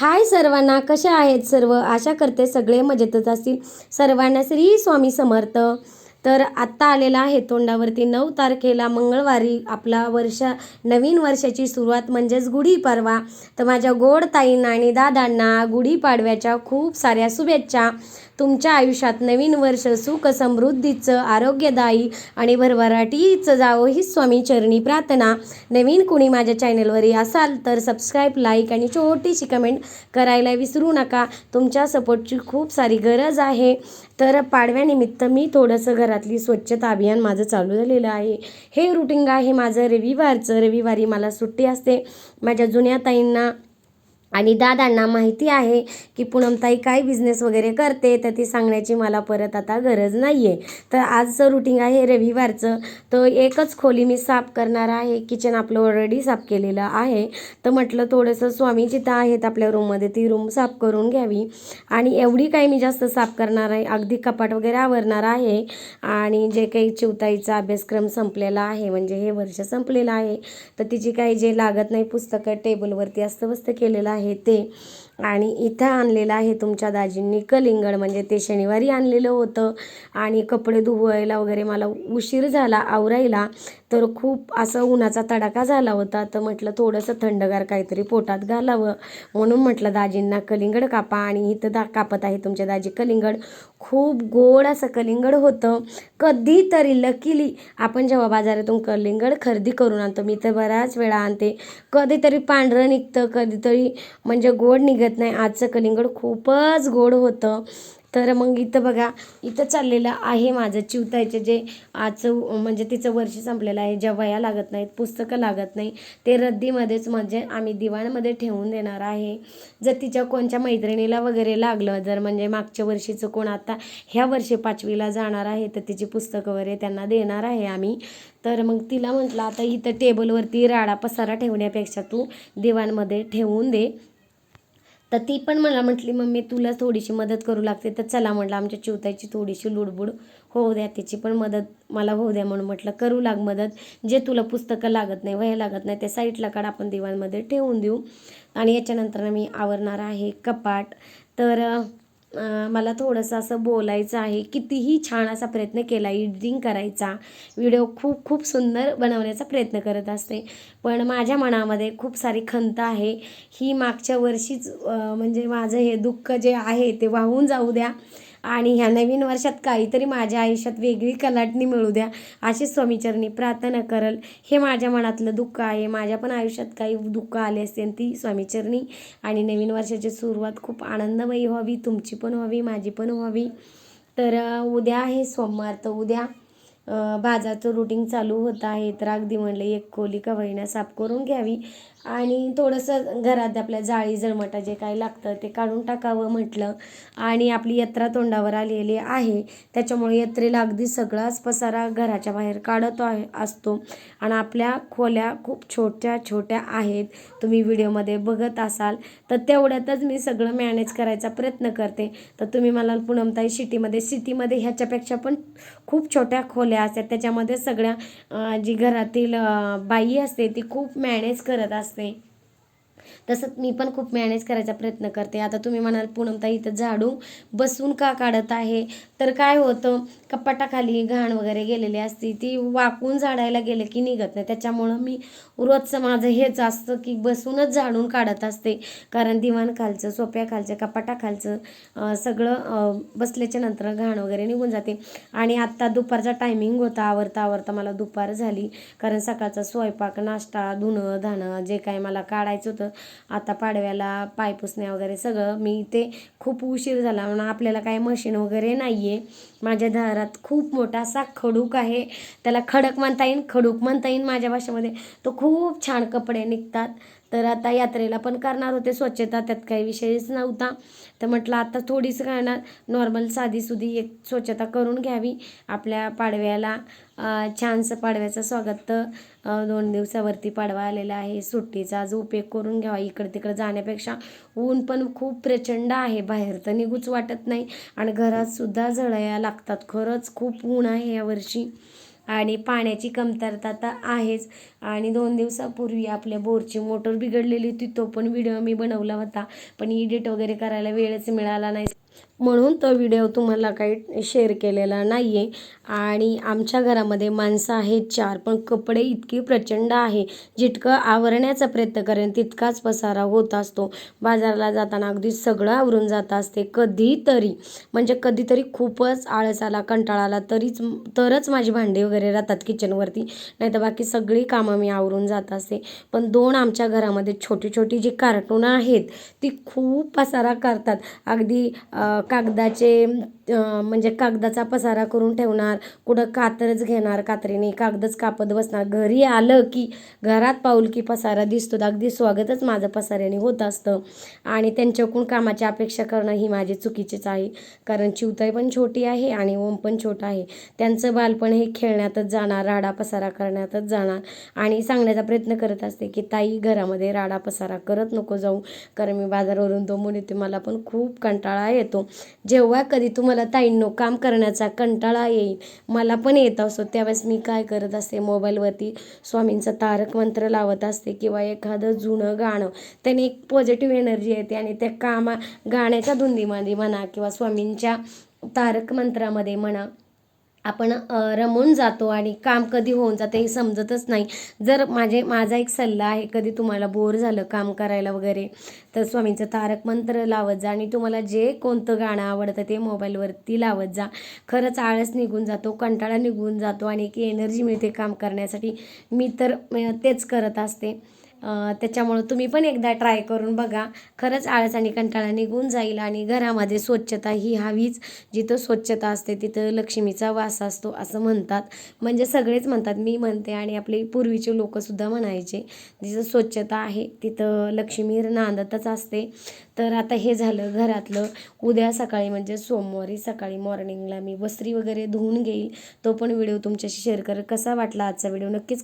हाय सर्वांना कशा आहेत सर्व? आशा करते सगळे मजेतच असतील. सर्वांना श्री स्वामी समर्थ. तर आत्ता आलेला आहे तोंडावरती नऊ तारखेला मंगळवारी आपला वर्ष नवीन वर्षाची सुरुवात म्हणजेच गुढीपाडवा तर माझ्या गोड ताईंना आणि दादांना गुढीपाडव्याच्या खूप साऱ्या शुभेच्छा. तुमच्या आयुष्यात नवीन वर्ष सुख समृद्धीचं आरोग्यदायी आणि भरभराटीचं जावं ही स्वामी चरणी प्रार्थना. नवीन कुणी माझ्या चॅनलवरही असाल तर सबस्क्राईब लाईक आणि छोटीशी कमेंट करायला विसरू नका. तुमच्या सपोर्टची खूप सारी गरज आहे. तर पाडव्यानिमित्त मी थोडंसं घर घरातली स्वच्छता अभियान माझं चालू झालेलं आहे. हे रुटीन आहे माझं. रविवारचं. रविवारी मला सुट्टी असते. माझ्या जुन्या ताईंना आणि दादांना माहिती आहे की पूनमताई काय बिझनेस वगैरे करते तर ती सांगण्याची मला परत आता गरज नाही आहे तर आजचं रुटीन आहे रविवारचं. तर एकच खोली मी साफ करणार आहे. किचन आपलं ऑलरेडी साफ केलेलं आहे. तर म्हटलं थोडंसं स्वामी जिथं आहेत आपल्या रूममध्ये ती रूम साफ करून घ्यावी. आणि एवढी काही मी जास्त साफ करणार आहे. अगदी कपाट वगैरे आवरणार आहे. आणि जे काही चिवताईचा अभ्यासक्रम संपलेला आहे म्हणजे हे वर्ष संपलेलं आहे. तर तिची काही जे लागत नाही पुस्तकं टेबलवरती अस्तव्यस्त केलेलं आहे. आहे ते आणि इथं आणलेलं आहे तुमच्या दाजींनी कलिंगड म्हणजे ते शनिवारी आणलेलं होतं. आणि कपडे धुवायला वगैरे मला उशीर झाला आवरायला तर खूप असं उन्हाचा तडाखा झाला होता. तर म्हटलं थोडंसं थंडगार काहीतरी पोटात घालावं. म्हणून म्हटलं दाजींना कलिंगड कापा. आणि इथं दा कापत आहे तुमच्या दाजी कलिंगड. खूप गोड असं कलिंगड होतं. कधीतरी लकीली आपण जेव्हा बाजारातून कलिंगड खरेदी करून आणतो मी तर बऱ्याच वेळा आणते. कधीतरी पांढरं निघतं कधीतरी म्हणजे गोड निघत नाही. आजचं कलिंगड खूपच गोड होतं. तर मग इथं बघा इथं चाललेलं आहे माझं चिवतायचे जे आजचं म्हणजे तिचं वर्ष संपलेलं आहे. ज्या वया लागत नाहीत पुस्तकं लागत नाही ते रद्दीमध्येच म्हणजे आम्ही दिवाणमध्ये ठेवून देणार आहे. जर तिच्या कोणत्या मैत्रिणीला वगैरे लागलं जर म्हणजे मागच्या वर्षीचं कोण आता ह्या वर्षी पाचवीला जाणार आहे तर तिची पुस्तकं वगैरे त्यांना देणार आहे आम्ही. तर मग तिला म्हटलं आता इथं टेबलवरती राडा पसारा ठेवण्यापेक्षा तू दिवाणमध्ये ठेवून दे. तर ती पण मला म्हटली मम्मी तुला थोडीशी मदत करू लागते तर चला म्हटलं आमच्या चिवताची थोडीशी लुडबुड होऊ द्या तिची पण मदत मला होऊ द्या म्हणून म्हटलं करू लाग मदत जे तुला पुस्तकं लागत नाही वह्या लागत नाही त्या साईडला काढ आपण दिवाणमध्ये ठेवून देऊ. आणि याच्यानंतर मी आवरणार आहे कपाट. तर मला थोडंसं असं बोलायचं आहे. कितीही छान असा प्रयत्न केला एडिटिंग करायचा व्हिडिओ खूप खूप सुंदर बनवण्याचा प्रयत्न करत असते. पण माझ्या मनामध्ये खूप सारी खंत आहे. ही मागच्या वर्षीच म्हणजे माझं हे दुःख जे आहे ते वाहून जाऊ द्या. आणि ह्या नवीन वर्षात काहीतरी माझ्या आयुष्यात वेगळी कलाटणी मिळू द्या अशी स्वामीचरणी प्रार्थना करल. हे माझ्या मनातलं दुःख आहे. माझ्या पण आयुष्यात काही दुःख आले असतील ती स्वामीचरणी. आणि नवीन वर्षाची सुरुवात खूप आनंदमयी व्हावी तुमची पण व्हावी माझी पण व्हावी. तर उद्या आहे सोमवार तर उद्या बाजारचं रुटीन चालू होत आहे. तर अगदी म्हणलं एक खोली का वहिना साफ करून घ्यावी. आणि थोडंसं घरात आपल्या जाळी जळमटा जे काय लागतं ते काढून टाकावं म्हटलं. आणि आपली यात्रा तोंडावर आलेली आहे. त्याच्यामुळे यात्रेला अगदी सगळाच पसारा घराच्या बाहेर काढत आहे असतो. आणि आपल्या खोल्या खूप छोट्या छोट्या आहेत. तुम्ही व्हिडिओमध्ये बघत असाल. तर तेवढ्यातच मी सगळं मॅनेज करायचा प्रयत्न करते. तर तुम्ही मला पूनमताई सिटीमध्ये सिटीमध्ये ह्याच्यापेक्षा पण खूप छोट्या खोल्या असतात. त्याच्यामध्ये सगळ्या जी घरातील बाई असते ती खूप मॅनेज करत असते. तसंच मी पण खूप मॅनेज करायचा प्रयत्न करते. आता तुम्ही म्हणाल पूनमताई इथं झाडू बसून का काढत आहे? तर काय होतं कपाटाखाली घाण वगैरे गेलेली असते ती वाकून झाडायला गेले की निघत नाही. त्याच्यामुळं मी रोजचं माझं हेच असतं की बसूनच झाडून काढत असते. कारण दिवाण खालचं सोप्या खालचं कपाटाखालचं सगळं बसल्याच्या नंतर घाण वगैरे निघून जाते. आणि आत्ता दुपारचा टायमिंग होता आवरता आवरता मला दुपार झाली. कारण सकाळचा स्वयंपाक नाश्ता धुणं धाणं जे काय मला काढायचं होतं आता पाडव्याला पाय पुसण्या वगैरे सगळं. मी ते खूप उशीर झाला म्हणून आपल्याला काय मशीन वगैरे नाही आहे माझ्या दारात खूप मोठा असा खडूक आहे. त्याला खडक म्हणता येईल खडूक म्हणता येईल माझ्या भाषेमध्ये. तो खूप छान कपडे निघतात. तर आता यात्रेला पण करणार होते स्वच्छता त्यात काही विषयच नव्हता. तर म्हटलं आता थोडीच करणार नॉर्मल साधीसुधी एक स्वच्छता करून घ्यावी. आपल्या पाडव्याला छानसं पाडव्याचं स्वागत दोन दिवसावरती पाडवा आलेला आहे. सुट्टीचा आज उपयोग करून घ्यावा. इकडं तिकडं जाण्यापेक्षा ऊन पण खूप प्रचंड आहे. बाहेर तर निघूच वाटत नाही. आणि घरातसुद्धा झळया लागतात. खरंच खूप ऊन आहे यावर्षी आणि पाण्याची कमतरता तर आहेच. आणि दोन दिवसापूर्वी आपल्या बोरची मोटर बिघडलेली होती तो पण व्हिडिओ मी बनवला होता. पण एडिट वगैरे करायला वेळच मिळाला नाही. म्हणून तो व्हिडिओ तुम्हाला काही शेअर केलेला नाही आहे आणि आमच्या घरामध्ये माणसं आहेत चार पण कपडे इतकी प्रचंड आहे. जितकं आवरण्याचा प्रयत्न करेन तितकाच पसारा होत असतो. बाजाराला जाताना अगदी सगळं आवरून जात असते कधीतरी. म्हणजे कधीतरी खूपच आळस आला कंटाळा आला तरीच तरच माझी भांडी वगैरे राहतात किचनवरती नाही तर बाकी सगळी कामं मी आवरून जात असते. पण दोन आमच्या घरामध्ये छोटी छोटी जी कार्टून आहेत ती खूप पसारा करतात. अगदी कागदाचे म्हणजे कागदाचा पसारा करून ठेवणार कुठं कातरच घेणार कात्रीने कागदच कापत बसणार. घरी आलं की घरात पाऊल की पसारा दिसतो अगदी स्वागतच माझं पसाऱ्याने होत असतं. आणि त्यांच्याकडून कामाची अपेक्षा करणं ही माझी चुकीचीच आहे. कारण चिवताई पण छोटी आहे आणि ओम पण छोटा आहे. त्यांचं बालपण हे खेळण्यातच जाणार राडा पसारा करण्यातच जाणार. आणि सांगण्याचा प्रयत्न करत असते की ताई घरामध्ये राडा पसारा करत नको जाऊ. कारण मी बाजारावरून तो मुली मला पण खूप कंटाळा येतो. जेव्हा कधी तुम्हाला ताईंनो काम करण्याचा कंटाळा येईल मला पण येत असतो त्यावेळेस मी काय करत असते मोबाईलवरती स्वामींचं तारक मंत्र लावत असते किंवा एखादं जुनं गाणं. त्याने एक पॉझिटिव्ह एनर्जी येते आणि त्या कामा गाण्याच्या धुंदीमध्ये म्हणा किंवा स्वामींच्या तारक मंत्रामध्ये म्हणा आपण रमून जातो आणि काम कधी होऊन जातं हे समजतच नाही. जर माझे माझा एक सल्ला आहे कधी तुम्हाला बोर झालं काम करायला वगैरे तर स्वामींचं तारक मंत्र लावत जा आणि तुम्हाला जे कोणतं गाणं आवडतं ते मोबाईलवरती लावत जा. खरंच आळस निघून जातो कंटाळा निघून जातो आणि एक एनर्जी मिळते काम करण्यासाठी. मी तर तेच करत असते. त्याच्यामुळं तुम्ही पण एकदा ट्राय करून बघा. खरंच आळस आणि कंटाळा निघून जाईल आणि घरामध्ये स्वच्छता ही हवीच. जिथं स्वच्छता असते तिथं लक्ष्मीचा वास असतो असं म्हणतात. म्हणजे सगळेच म्हणतात. मी म्हणते आणि आपले पूर्वीचे लोकंसुद्धा म्हणायचे जिथं स्वच्छता आहे तिथं लक्ष्मी नांदतच असते. तर आता हे झालं घरातलं. उद्या सकाळी म्हणजे सोमवारी सकाळी मॉर्निंगला मी वस्त्री वगैरे धुवून घेईल. तो पण व्हिडिओ तुमच्याशी शेअर कर कसा वाटला आजचा व्हिडिओ? नक्कीच